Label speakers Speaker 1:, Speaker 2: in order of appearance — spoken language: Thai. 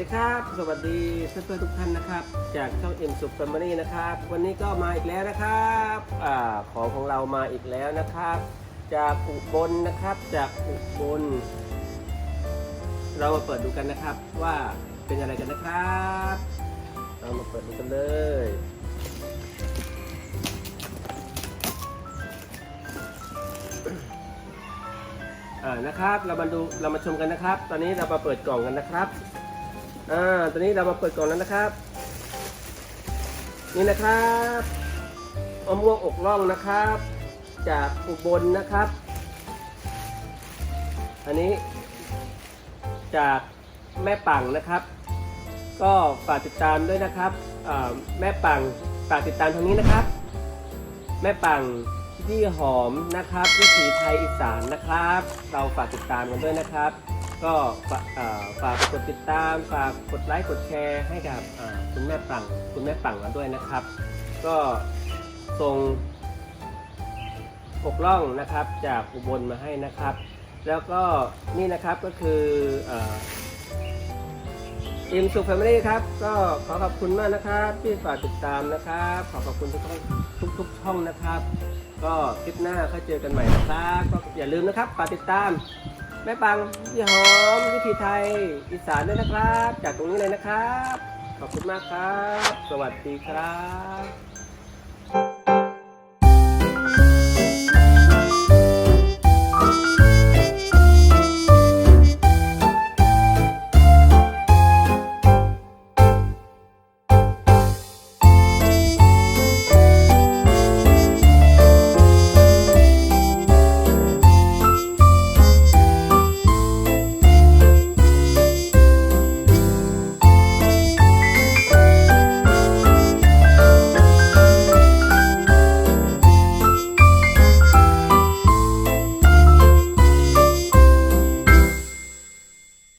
Speaker 1: วัสดีครับ สวัสดีเพื่อนๆทุกท่านนะครับ จากช่องเอ็มสุขแฟมิลี่นะครับ วันนี้ก็มาอีกแล้วนะครับอของของเรามาอีกแล้วนะครับ จากอุบลนะครับ จากอุบลเรามาเปิดดูกันนะครับว่าเป็นอะไรกันนะครับ เรามาเปิดดูกันเลยอ่านะครับเรามาดูเรามาชมกันนะครับ ตอนนี้เรามาเปิดกล่องกันนะครับ อ่าตอนนี้เรามาเปิดกล่องแล้วนะครับ นี่นะครับมะม่วงอกล่องนะครับ จากอุบลนะครับ อันนี้ จากแม่ปังนะครับ ก็ฝากติดตามด้วยนะครับแม่ปังฝากติดตามทางนี้นะครับ แม่ปังที่หอมนะครับ วิถีไทยอีสานนะครับ เราฝากติดตามกันด้วยนะครับ ก็ฝากอ่อฝากกดติดตาม ฝากกดไลค์กดแชร์ให้กับอ่าคุณแม่ปังคุณแม่ปังเราด้วยนะครับ ก็ส่งปกล่องนะครับจากอุบลมาให้นะครับ แล้วก็นี่นะครับก็คืออิมสุขแฟมิลี่ครับ ก็ขอขอบคุณมากนะครับที่ฝากติดตามนะครับ ขอขอบคุณทุกช่องทุกทุกช่องนะครับ ก็คลิปหน้าค่อยเจอกันใหม่นะครับ ก็อย่าลืมนะครับฝากติดตาม แม่ปังพี่หอมวิธีไทยอีสานด้วยนะครับ จากตรงนี้เลยนะครับ ขอบคุณมากครับ สวัสดีครับ